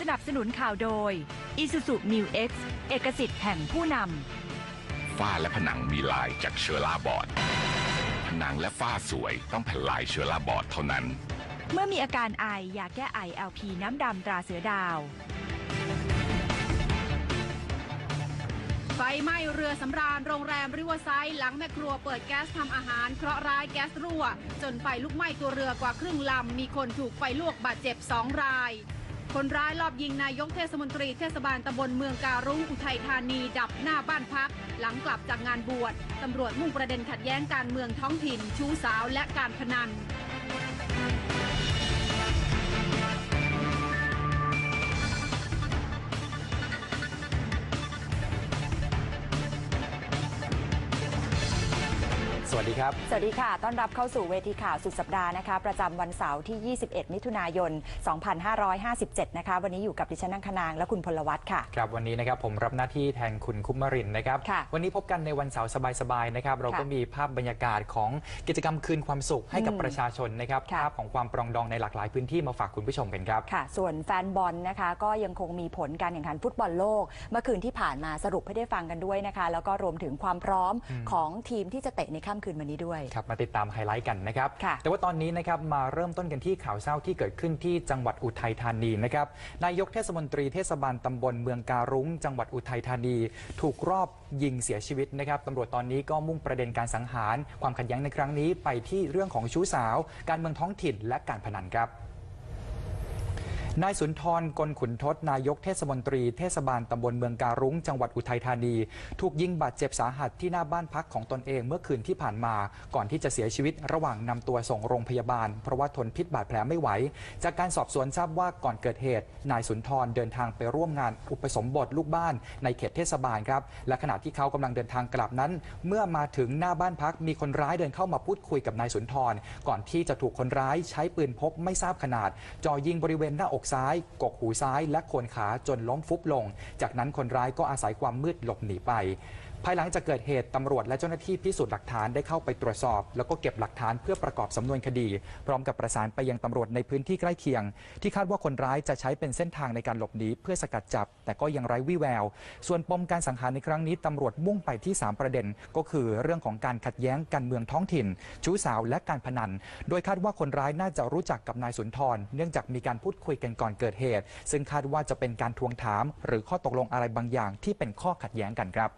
สนับสนุนข่าวโดย Isuzu New X เอกสิทธิ์แห่งผู้นฝ้าและผนังมีลายจากเชอร่าบอร์ดผนังและฝ้าสวยต้องแผ่นลายเชอร่าบอร์ดเท่านั้นำ เมื่อมีอาการไอยาแก้ไอ LP น้ำดำตราเสือดาว ไฟไหม้เรือสำราญโรงแรมริวอไซด์หลังแม่ครัวเปิดแก๊สทำอาหาร เคราะห์ร้ายแก๊สรั่ว จนไฟลุกไหม้ตัวเรือกว่าครึ่งลำ มีคนถูกไฟลวกบาดเจ็บสองราย คนร้ายลอบยิงนายกเทศมนตรีเทศบาลตำบลเมืองการุ้งอุทัยธานีดับหน้าบ้านพัก หลังกลับจากงานบวชตำรวจมุ่งประเด็นขัดแย้งการเมืองท้องถิ่น ชู้สาวและการพนัน วัสดีครับ สวัสดีค่ะ ต้อนรับเข้าสู่เวทีข่าวสุดสัปดาห์นะคะ ประจำวันเสาร์ที่ 21 มิถุนายน 2557 นะคะ วันนี้อยู่กับดิฉันนังคนาง และคุณพลวัตค่ะ ครับ วันนี้นะครับผมรับหน้าที่แทนคุณคุมรินทร์นะครับค่ะวันนี้พบกันในวันเสาร์สบายๆ นะครับ เราก็ค่ะมีภาพบรรยากาศของกิจกรรมคืนความสุขให้กับอืมประชาชนนะครับค่ะภาพของความปรองดองในหลากหลายพื้นที่มาฝากคุณผู้ชมกันครับ ค่ะ ส่วนแฟนบอลนะคะ ก็ยังคงมีผลการแข่งขันฟุตบอลโลก เมื่อคืนที่ผ่านมาสรุปให้ได้ฟังกันด้วยนะคะ แล้วก็รวมถึงความพร้อมอืมของทีมที่จะเตะในค่ำคืนวันนี้ด้วย ครับ มาติดตามไฮไลท์กันนะครับ ค่ะแต่ว่าตอนนี้นะครับมาเริ่มต้นกันที่ข่าวเศร้าที่เกิดขึ้นที่จังหวัดอุทัยธานีนะครับ นายกเทศมนตรีเทศบาลตำบลเมืองการุ้ง จังหวัดอุทัยธานี ถูกรอบยิงเสียชีวิตนะครับตำรวจตอนนี้ก็มุ่งประเด็นการสังหาร ความขัดแย้งในครั้งนี้ไปที่เรื่องของชู้สาว การเมืองท้องถิ่นและการพนันครับ นายสุนทรกลขุนทศนายกเทศมนตรีเทศบาลตำบลเมืองการุ้งจังหวัดอุทัยธานี ถูกยิงบาดเจ็บสาหัสที่หน้าบ้านพักของตนเองเมื่อคืนที่ผ่านมา ก่อนที่จะเสียชีวิตระหว่างนำตัวส่งโรงพยาบาล เพราะว่าทนพิษบาดแผลไม่ไหว จากการสอบสวนทราบว่าก่อนเกิดเหตุ นายสุนทรเดินทางไปร่วมงานอุปสมบทลูกบ้านในเขตเทศบาลครับและขณะที่เขากำลังเดินทางกลับนั้น เมื่อมาถึงหน้าบ้านพักมีคนร้ายเดินเข้ามาพูดคุยกับนายสุนทร ก่อนที่จะถูกคนร้ายใช้ปืนพกไม่ทราบขนาดจ่อยิงบริเวณหน้าอกซ้าย กกหูซ้าย และโคนขาจนล้มฟุบลง จากนั้นคนร้ายก็อาศัยความมืดหลบหนีไป ภายหลังจากเกิดเหตุตำรวจและเจ้าหน้าที่พิสูจน์หลักฐานได้เข้าไปตรวจสอบ แล้วก็เก็บหลักฐานเพื่อประกอบสำนวนคดี พร้อมกับประสานไปยังตำรวจในพื้นที่ใกล้เคียง ที่คาดว่าคนร้ายจะใช้เป็นเส้นทางในการหลบหนีเพื่อสกัดจับ แต่ก็ยังไร้วี่แวว ส่วนปมการสังหารในครั้งนี้ตำรวจมุ่งไปที่ 3 ประเด็น ก็คือเรื่องของการขัดแย้งการเมืองท้องถิ่น ชู้สาวและการพนัน โดยคาดว่าคนร้ายน่าจะรู้จักกับนายสุนทร เนื่องจากมีการพูดคุยกันก่อนเกิดเหตุ ซึ่งคาดว่าจะเป็นการทวงถาม หรือข้อตกลงอะไรบางอย่างที่เป็นข้อขัดแย้งกันครับ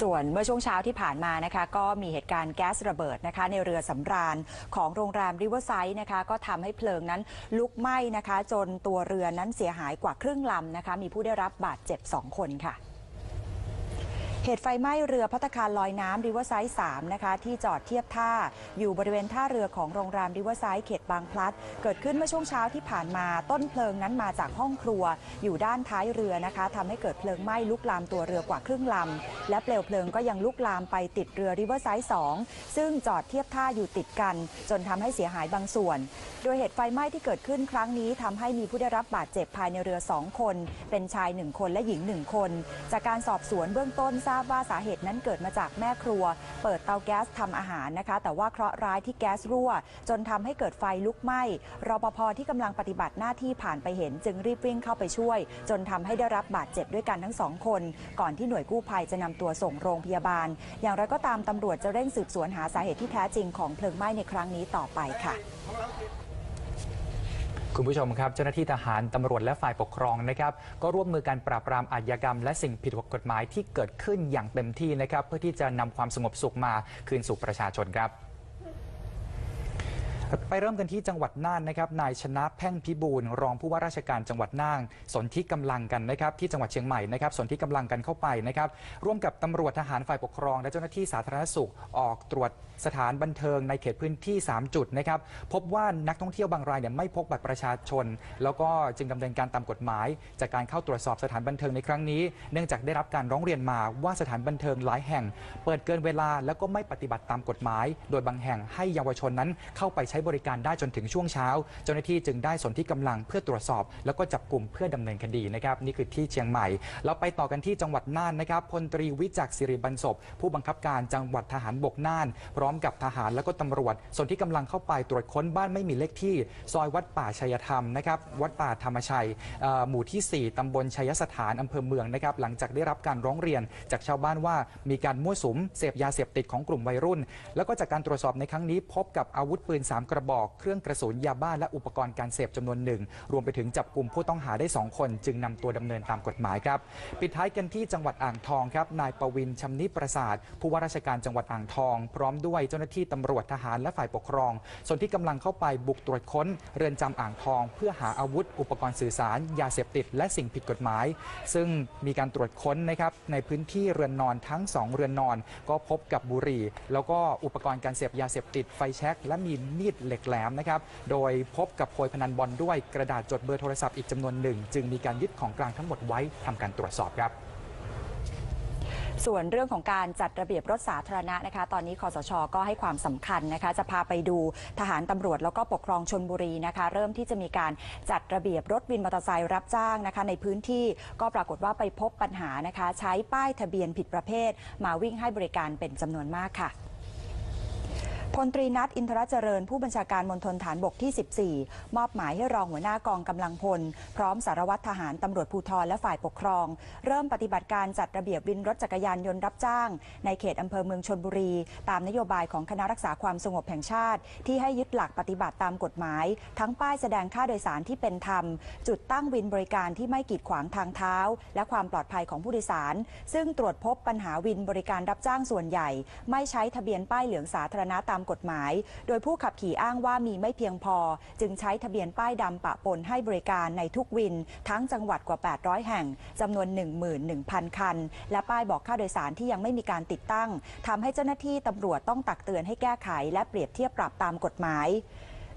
ส่วนเมื่อช่วงเช้าที่ผ่านมานะคะ ก็มีเหตุการณ์แก๊สระเบิดนะคะ ในเรือสำราญของโรงแรมริเวอร์ไซด์นะคะ ก็ทำให้เพลิงนั้นลุกไหม้นะคะ จนตัวเรือนั้นเสียหายกว่าครึ่งลำนะคะ มีผู้ได้รับบาดเจ็บ 2 คนค่ะ เหตุไฟไหม้เรือพัตคารลอยน้ำริเวอร์ไซด์3นะคะที่จอดเทียบท่า อยู่บริเวณท่าเรือของโรงแรมริเวอร์ไซด์เขตบางพลัด เกิดขึ้นเมื่อช่วงเช้าที่ผ่านมาต้นเพลิงนั้นมาจากห้องครัว อยู่ด้านท้ายเรือนะคะทำให้เกิดเพลิงไหม้ลุกลามตัวเรือกว่าครึ่งลำ และเปลวเพลิงก็ยังลุกลามไปติดเรือริเวอร์ไซด์2ซึ่งจอดเทียบท่าอยู่ติดกัน จนทำให้เสียหายบางส่วน โดยเหตุไฟไหม้ที่เกิดขึ้นครั้งนี้ทำให้มีผู้ได้รับบาดเจ็บภายในเรือ 2 คน เป็นชาย 1 คนและหญิง 1 คน จากการสอบสวนเบื้องต้นทราบว่าสาเหตุนั้นเกิดมาจากแม่ครัว เปิดเตาแก๊สทำอาหารนะคะ แต่ว่าเคราะห์ร้ายที่แก๊สรั่ว จนทำให้เกิดไฟลุกไหม้รปภที่กำลังปฏิบัติหน้าที่ผ่านไปเห็น จึงรีบวิ่งเข้าไปช่วย จนทำให้ได้รับบาดเจ็บด้วยกันทั้งสองคน ก่อนที่หน่วยกู้ภัยจะนำตัวส่งโรงพยาบาล อย่างไรก็ตามตำรวจจะเร่งสืบสวนหาสาเหตุที่แท้จริงของเพลิงไหม้ในครั้งนี้ต่อไปค่ะ คุณผู้ชมครับ เจ้าหน้าที่ทหารตำรวจและฝ่ายปกครองนะครับ ก็ร่วมมือการปราบปรามอาชญากรรม และสิ่งผิดกฎหมายที่เกิดขึ้นอย่างเต็มที่นะครับ เพื่อที่จะนำความสงบสุขมาคืนสู่ประชาชนครับ ไปเริ่มกันที่จังหวัดน่านนะครับ นายชนะแพ่งพิบูลรองผู้ว่าราชการจังหวัดน่านสนที่กำลังกันนะครับที่จังหวัดเชียงใหม่นะครับสนที่กำลังกันเข้าไปนะครับร่วมกับตำรวจทหารฝ่ายปกครอง และเจ้าหน้าที่สาธารณสุขออกตรวจสถานบันเทิงในเขตพื้นที่ 3 จุดนะครับพบว่านักท่องเที่ยวบางรายเนี่ยไม่พกบัตรประชาชน แล้วก็จึงดำเนินการตามกฎหมาย จากการเข้าตรวจสอบสถานบันเทิงในครั้งนี้ เนื่องจากได้รับการร้องเรียนมาว่าสถานบันเทิงหลายแห่ง เปิดเกินเวลาแล้วก็ไม่ปฏิบัติตามกฎหมาย โดยบางแห่งให้เยาวชนนั้นเข้าไปใช้ช้บริการได้จนถึงช่วงเช้า เจ้าหน้าที่จึงได้สนที่กำลังเพื่อตรวจสอบ แล้วก็จับกลุ่มเพื่อดำเนินคดีนะครับนี่คือที่เชียงใหม่แล้วไปต่อกันที่จังหวัดน่านนะครับพลตรีวิจักษ์สิริบรรศพผู้บังคับการจังหวัดทหารบกน่าน พร้อมกับทหารและก็ตำรวจ ส่วนที่กำลังเข้าไปตรวจค้นบ้านไม่มีเลขที่ ซอยวัดป่าชัยธรรมนะครับวัดป่าธรรมชัยหมู่ที่ 4ตำบลชัยสถานอำเภอเมืองนะครับหลังจากได้รับการร้องเรียนจากชาวบ้านว่ามีการมั่วสุมเสพยาเสพติดของกลุ่มวัยรุ่น แล้วก็จากการตรวจสอบในครั้งนี้พบกับอาวุธปืน3กระบอก เครื่องกระสุนยาบ้าและอุปกรณ์การเสพจำนวนหนึ่ง รวมไปถึงจับกลุ่มผู้ต้องหาได้ 2 คน จึงนำตัวดำเนินตามกฎหมายครับ ปิดท้ายกันที่จังหวัดอ่างทองครับ นายประวินชำนิประสาท ผู้ว่าราชการจังหวัดอ่างทอง พร้อมด้วยเจ้าหน้าที่ตำรวจทหารและฝ่ายปกครอง ส่วนที่กำลังเข้าไปบุกตรวจค้น เรือนจำอ่างทอง เพื่อหาอาวุธ อุปกรณ์สื่อสาร ยาเสพติด และสิ่งผิดกฎหมาย ซึ่งมีการตรวจค้นนะครับในพื้นที่เรือนนอนทั้ง 2 เรือนนอน ก็พบกับบุหรี่ แล้วก็อุปกรณ์การเสพยาเสพติดไฟแช็กและมีมีดเหล็กแหลมนะครับ โดยพบกับโพยพนันบอลด้วยกระดาษจดเบอร์โทรศัพท์อีกจำนวนหนึ่ง จึงมีการยึดของกลางทั้งหมดไว้ทำการตรวจสอบครับส่วนเรื่องของการจัดระเบียบรถสาธารณะนะคะ ตอนนี้คอสชก็ให้ความสำคัญนะคะ จะพาไปดูทหารตำรวจแล้วก็ปกครองชนบุรีนะคะ เริ่มที่จะมีการจัดระเบียบรถวินมอเตอร์ไซค์รับจ้างนะคะ ในพื้นที่ก็ปรากฏว่าไปพบปัญหานะคะ ใช้ป้ายทะเบียนผิดประเภท มาวิ่งให้บริการเป็นจำนวนมากค่ะ พลตรีนัทอินทรเจริญ ผู้บัญชาการมณฑลฐานบกที่ 14 มอบหมายให้รองหัวหน้ากองกำลังพล พร้อมสารวัตรทหารตำรวจภูธรและฝ่ายปกครอง เริ่มปฏิบัติการจัดระเบียบวินรถจักรยานยนต์รับจ้าง ในเขตอำเภอเมืองชนบุรี ตามนโยบายของคณะรักษาความสงบแห่งชาติ ที่ให้ยึดหลักปฏิบัติตามกฎหมาย ทั้งป้ายแสดงค่าโดยสารที่เป็นธรรม จุดตั้งวินบริการที่ไม่กีดขวางทางเท้า และความปลอดภัยของผู้โดยสาร ซึ่งตรวจพบปัญหาวินบริการรับจ้างส่วนใหญ่ ไม่ใช้ทะเบียนป้ายเหลืองสาธารณะตามกฎหมาย โดยผู้ขับขี่อ้างว่ามีไม่เพียงพอ จึงใช้ทะเบียนป้ายดำปะปนให้บริการในทุกวิน ทั้งจังหวัดกว่า 800 แห่งจำนวน 11,000 คัน และป้ายบอกค่าโดยสารที่ยังไม่มีการติดตั้งทำให้เจ้าหน้าที่ตำรวจต้องตักเตือนให้แก้ไข และเปรียบเทียบปรับตามกฎหมาย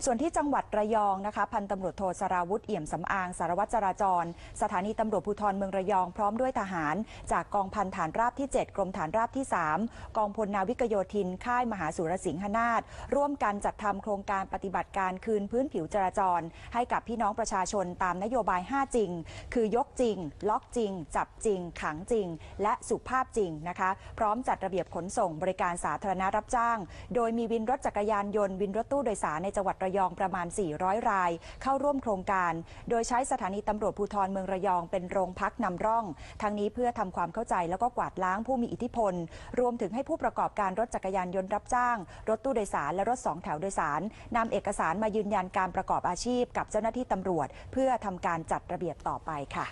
ส่วนที่จังหวัดระยองนะคะพันตำรวจโทสราวุธเอี่ยมสำอางสารวัตรจราจร สถานีตำรวจภูธรเมืองระยองพร้อมด้วยทหาร จากกองพันฐานราบที่ 7 กรมฐานราบที่ 3 กองพลนาวิกโยธิน ค่ายมหาสุรสิงหนาถร่วมกันจัดทำโครงการปฏิบัติการคืนพื้นผิวจราจร ให้กับพี่น้องประชาชนตามนโยบาย 5 จริง คือยกจริง ล็อกจริง จับจริง ขังจริง และสุภาพจริงนะคะ พร้อมจัดระเบียบขนส่งบริการสาธารณะรับจ้าง โดยมีวินรถจักรยานยนต์วินรถตู้โดยสารในจังหวัดระยองประมาณ 400 ราย เข้าร่วมโครงการ โดยใช้สถานีตำรวจภูธรเมืองระยองเป็นโรงพักนำร่อง ทั้งนี้เพื่อทำความเข้าใจแล้วก็กวาดล้างผู้มีอิทธิพล รวมถึงให้ผู้ประกอบการรถจักรยานยนต์รับจ้าง รถตู้โดยสารและรถสองแถวโดยสารนำเอกสารมายืนยันการประกอบอาชีพ กับเจ้าหน้าที่ตำรวจ เพื่อทำการจัดระเบียบต่อไปค่ะ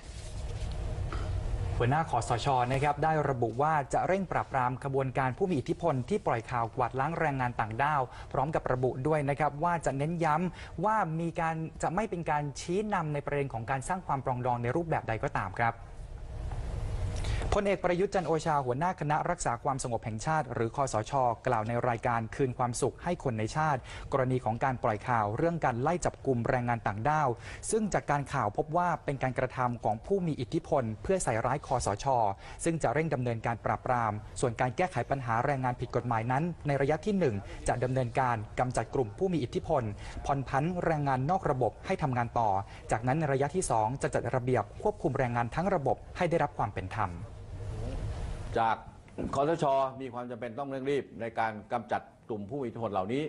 หัวหน้าคอสชนะครับได้ระบุว่าจะเร่งปราบปรามขบวนการผู้มีอิทธิพลที่ปล่อยข่าวกวาดล้างแรงงานต่างด้าว พร้อมกับระบุด้วยนะครับว่าจะเน้นย้ำว่ามีการจะไม่เป็นการชี้นำในประเด็นของการสร้างความปรองดองในรูปแบบใดก็ตามครับ พลเอกประยุทธ์จันโอชาหัวหน้าคณะรักษาความสงบแห่งชาติ หรือคอสช กล่าวในรายการคืนความสุขให้คนในชาติ กรณีของการปล่อยข่าวเรื่องการไล่จับกลุ่มแรงงานต่างด้าว ซึ่งจากการข่าวพบว่าเป็นการกระทำของผู้มีอิทธิพล เพื่อใส่ร้ายคอสช ซึ่งจะเร่งดำเนินการปราบปราม ส่วนการแก้ไขปัญหาแรงงานผิดกฎหมายนั้น ในระยะที่ 1 จะดำเนินการกำจัดกลุ่มผู้มีอิทธิพลผ่อนพันแรงงานนอกระบบให้ทำงานต่อ จากนั้นในระยะที่ 2 จะจัดระเบียบควบคุมแรงงานทั้งระบบให้ได้รับความเป็นธรรม จากคอสชมีความจำเป็นต้องเร่งรีบในการกำจัดกลุ่มผู้มีอิทธิพลเหล่านี้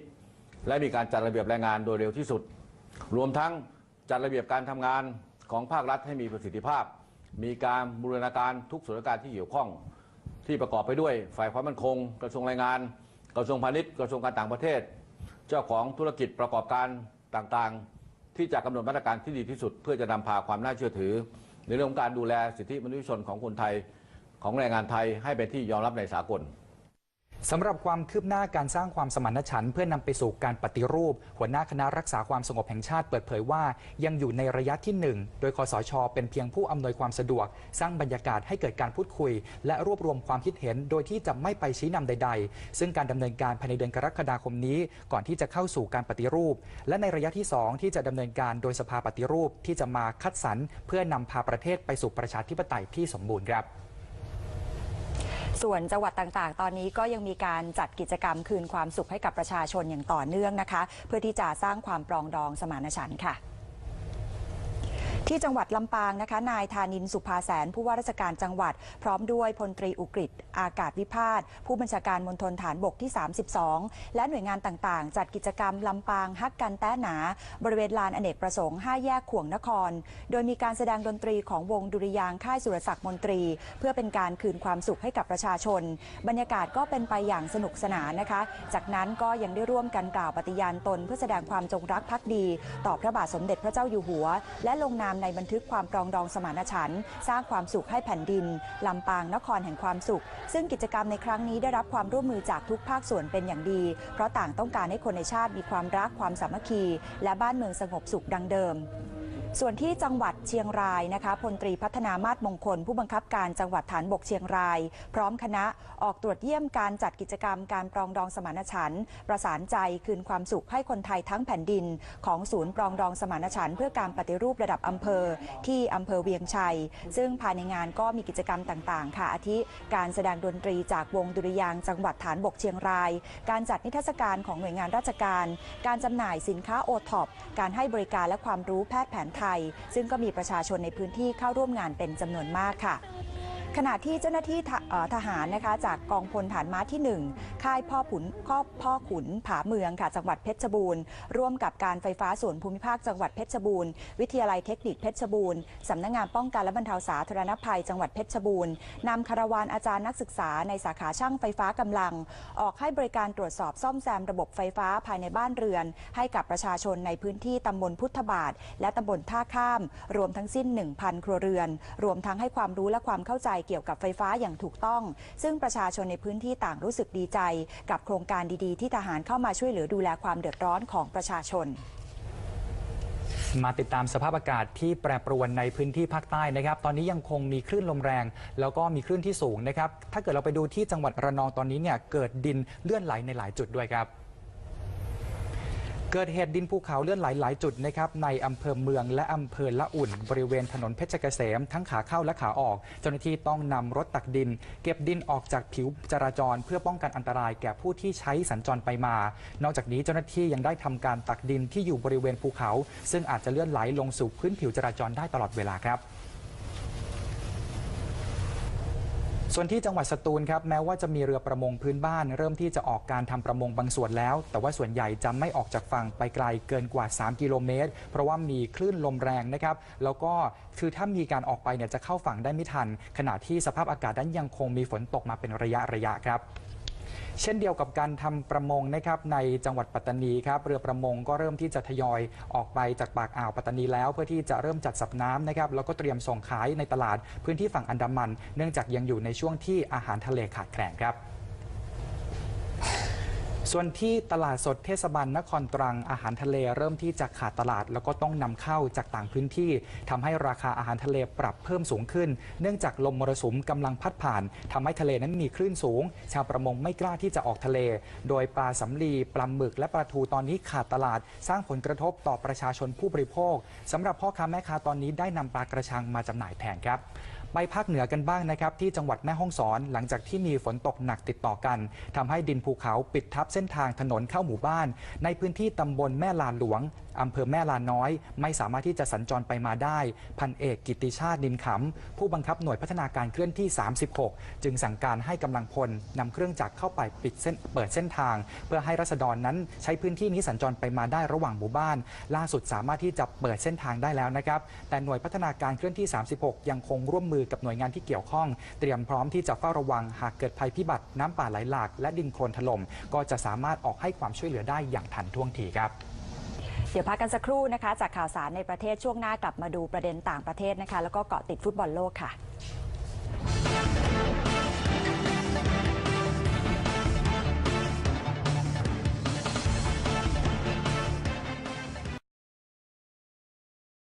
และมีการจัดระเบียบแรงงานโดยเร็วที่สุด รวมทั้งจัดระเบียบการทำงานของภาครัฐให้มีประสิทธิภาพ มีการบูรณาการทุกส่วนราชการที่เกี่ยวข้อง ที่ประกอบไปด้วยฝ่ายความมั่นคง กระทรวงแรงงาน กระทรวงพาณิชย์กระทรวงการต่างประเทศ เจ้าของธุรกิจประกอบการต่างๆ ที่จะกำหนดมาตรการที่ดีที่สุด เพื่อจะนำพาความน่าเชื่อถือ ในเรื่องของการดูแลสิทธิมนุษยชนของคนไทย ของแรงงานไทยให้เป็นที่ยอมรับในสากลสำหรับความคืบหน้าการสร้างความสมานฉันท์เพื่อนำไปสู่การปฏิรูป หัวหน้าคณะรักษาความสงบแห่งชาติเปิดเผยว่า ยังอยู่ในระยะที่ 1 โดยคอสช เป็นเพียงผู้อำนวยความสะดวก สร้างบรรยากาศให้เกิดการพูดคุย และรวบรวมความคิดเห็นโดยที่จะไม่ไปชี้นำใด ๆ ซึ่งการดำเนินการภายในเดือนกรกฎาคมนี้ ก่อนที่จะเข้าสู่การปฏิรูป และในระยะที่ 2 ที่จะดำเนินการโดยสภาปฏิรูปที่จะมาคัดสรรเพื่อนำพาประเทศไปสู่ประชาธิปไตยที่สมบูรณ์ครับ ส่วนจังหวัดต่างๆ ตอนนี้ก็ยังมีการจัดกิจกรรมคืนความสุขให้กับประชาชนอย่างต่อเนื่องนะคะ เพื่อที่จะสร้างความปรองดองสมานฉันท์ค่ะ ที่จังหวัดลำปางนะคะ นายธานินสุภาแสน ผู้ว่าราชการจังหวัด พร้อมด้วยพลตรีอุกฤษอากาศวิพาทผู้บัญชาการมณฑลฐานบกที่ 32 และหน่วยงานต่างๆ จัดกิจกรรมลำปางฮักกันแต้หนา บริเวณลานอเนกประสงค์ 5 แยกขวงนคร โดยมีการแสดงดนตรีของวงดุริยางค์ค่ายสุรศักดิ์มนตรี เพื่อเป็นการคืนความสุขให้กับประชาชน บรรยากาศก็เป็นไปอย่างสนุกสนานนะคะ จากนั้นก็ยังได้ร่วมกันกล่าวปฏิญาณตน เพื่อแสดงความจงรักภักดี ต่อพระบาทสมเด็จพระเจ้าอยู่หัว และลงนามในบันทึกความปรองดองสมานฉันท์สร้างความสุขให้แผ่นดิน ลำปางนครแห่งความสุข ซึ่งกิจกรรมในครั้งนี้ได้รับความร่วมมือจากทุกภาคส่วนเป็นอย่างดี เพราะต่างต้องการให้คนในชาติมีความรักความสามัคคี และบ้านเมืองสงบสุขดังเดิม ส่วนที่จังหวัดเชียงรายนะคะพลตรีพัฒนามาศมงคล ผู้บังคับการจังหวัดฐานบกเชียงราย พร้อมคณะออกตรวจเยี่ยมการจัดกิจกรรมการปรองดองสมานฉันท์ประสานใจคืนความสุขให้คนไทยทั้งแผ่นดิน ของศูนย์ปรองดองสมานฉันท์เพื่อการปฏิรูประดับอำเภอที่อำเภอเวียงชัย ซึ่งภายในงานก็มีกิจกรรมต่างๆ ค่ะอาทิการแสดงดนตรีจากวงดุริยางจังหวัดฐานบกเชียงราย การจัดนิทรรศการของหน่วยงานราชการ การจำหน่ายสินค้าโอท็อปการให้บริการและความรู้แพทย์แผนไทย ซึ่งก็มีประชาชนในพื้นที่เข้าร่วมงานเป็นจำนวนมากค่ะ ขณะที่เจ้าหน้าที่ทหารนะคะจากกองพลฐานม้าที่ 1 ค่ายพ่อขุนพ่อพ่อขุนผาเมืองค่ะจังหวัดเพชรบูรณ์ ร่วมกับการไฟฟ้าส่วนภูมิภาคจังหวัดเพชรบูรณ์ วิทยาลัยเทคนิคเพชรบูรณ์สำนักงานป้องกันและบรรเทาสาธารณภัย จังหวัดเพชรบูรณ์นำคาราวานอาจารย์นักศึกษาในสาขาช่างไฟฟ้ากำลัง ออกให้บริการตรวจสอบซ่อมแซมระบบไฟฟ้าภายในบ้านเรือน ให้กับประชาชนในพื้นที่ตำบลพุทธบาท และตำบลท่าข้าม รวมทั้งสิ้น 1,000 ครัวเรือน รวมทั้งให้ความรู้และความเข้าใจเกี่ยวกับไฟฟ้าอย่างถูกต้อง ซึ่งประชาชนในพื้นที่ต่างรู้สึกดีใจ กับโครงการดีๆ ที่ทหารเข้ามาช่วยเหลือดูแลความเดือดร้อนของประชาชนมาติดตามสภาพอากาศที่แปรปรวนในพื้นที่ภาคใต้นะครับ ตอนนี้ยังคงมีคลื่นลมแรง แล้วก็มีคลื่นที่สูงนะครับ ถ้าเกิดเราไปดูที่จังหวัดระนองตอนนี้เนี่ยเกิดดินเลื่อนไหลในหลายจุดด้วยครับ เกิดเหตุดินภูเขาเลื่อนไหลหลายจุดนะครับในอำเภอเมืองและอำเภอละอุ่น บริเวณถนนเพชรเกษม ทั้งขาเข้าและขาออก เจ้าหน้าที่ต้องนำรถตักดิน เก็บดินออกจากผิวจราจร เพื่อป้องกันอันตรายแก่ผู้ที่ใช้สัญจรไปมา นอกจากนี้เจ้าหน้าที่ยังได้ทำการตักดินที่อยู่บริเวณภูเขา ซึ่งอาจจะเลื่อนไหลลงสู่พื้นผิวจราจรได้ตลอดเวลาครับ ส่วนที่จังหวัดสตูลครับแม้ว่าจะมีเรือประมงพื้นบ้าน เริ่มที่จะออกการทำประมงบางส่วนแล้ว แต่ว่าส่วนใหญ่จะไม่ออกจากฝั่งไปไกลเกินกว่า 3 กิโลเมตร เพราะว่ามีคลื่นลมแรงนะครับแล้วก็คือถ้ามีการออกไปเนี่ยจะเข้าฝั่งได้ไม่ทัน ขณะที่สภาพอากาศนั้นยังคงมีฝนตกมาเป็นระยะระยะครับ เช่นเดียวกับการทำประมงนะครับในจังหวัดปัตตานีครับเรือประมงก็เริ่มที่จะทยอยออกไปจากปากอ่าวปัตตานีแล้ว เพื่อที่จะเริ่มจัดสับน้ำนะครับแล้วก็เตรียมส่งขายในตลาดพื้นที่ฝั่งอันดามัน เนื่องจากยังอยู่ในช่วงที่อาหารทะเลขาดแคลนครับ ส่วนที่ตลาดสดเทศบาลนครตรังอาหารทะเลเริ่มที่จะขาดตลาด แล้วก็ต้องนำเข้าจากต่างพื้นที่ทำให้ราคาอาหารทะเลปรับเพิ่มสูงขึ้น เนื่องจากลมมรสุมกำลังพัดผ่านทำให้ทะเลนั้นมีคลื่นสูง ชาวประมงไม่กล้าที่จะออกทะเล โดยปลาสำลีปลาหมึกและปลาทูตอนนี้ขาดตลาด สร้างผลกระทบต่อประชาชนผู้บริโภคสำหรับพ่อค้าแม่ค้าตอนนี้ได้นำปลากระชังมาจำหน่ายแทนครับ ไปภาคเหนือกันบ้างนะครับที่จังหวัดแม่ฮ่องสอน หลังจากที่มีฝนตกหนักติดต่อกันทำให้ดินภูเขาปิดทับเส้นทางถนนเข้าหมู่บ้าน ในพื้นที่ตำบลแม่ลานหลวง อำเภอแม่ลาน้อย ไม่สามารถที่จะสัญจรไปมาได้ พันเอกกิติชาติดินขำ ผู้บังคับหน่วยพัฒนาการเคลื่อนที่ 36 จึงสั่งการให้กำลังพลนำเครื่องจักรเข้าไปปิดเส้นเปิดเส้นทาง เพื่อให้รัษฎรนั้นใช้พื้นที่นี้สัญจรไปมาได้ระหว่างหมู่บ้าน ล่าสุดสามารถที่จะเปิดเส้นทางได้แล้วนะครับ แต่หน่วยพัฒนาการเคลื่อนที่ 36 ยังคงร่วมมือกับหน่วยงานที่เกี่ยวข้อง เตรียมพร้อมที่จะเฝ้าระวังหากเกิดภัยพิบัติน้ำป่าไหลหลากและดินโคลนถล่มก็จะสามารถออกให้ความช่วยเหลือได้อย่างทันท่วงทีครับ เดี๋ยวพักกันสักครู่นะคะ จากข่าวสารในประเทศช่วงหน้ากลับมาดูประเด็นต่างประเทศนะคะ แล้วก็เกาะติดฟุตบอลโลกค่ะ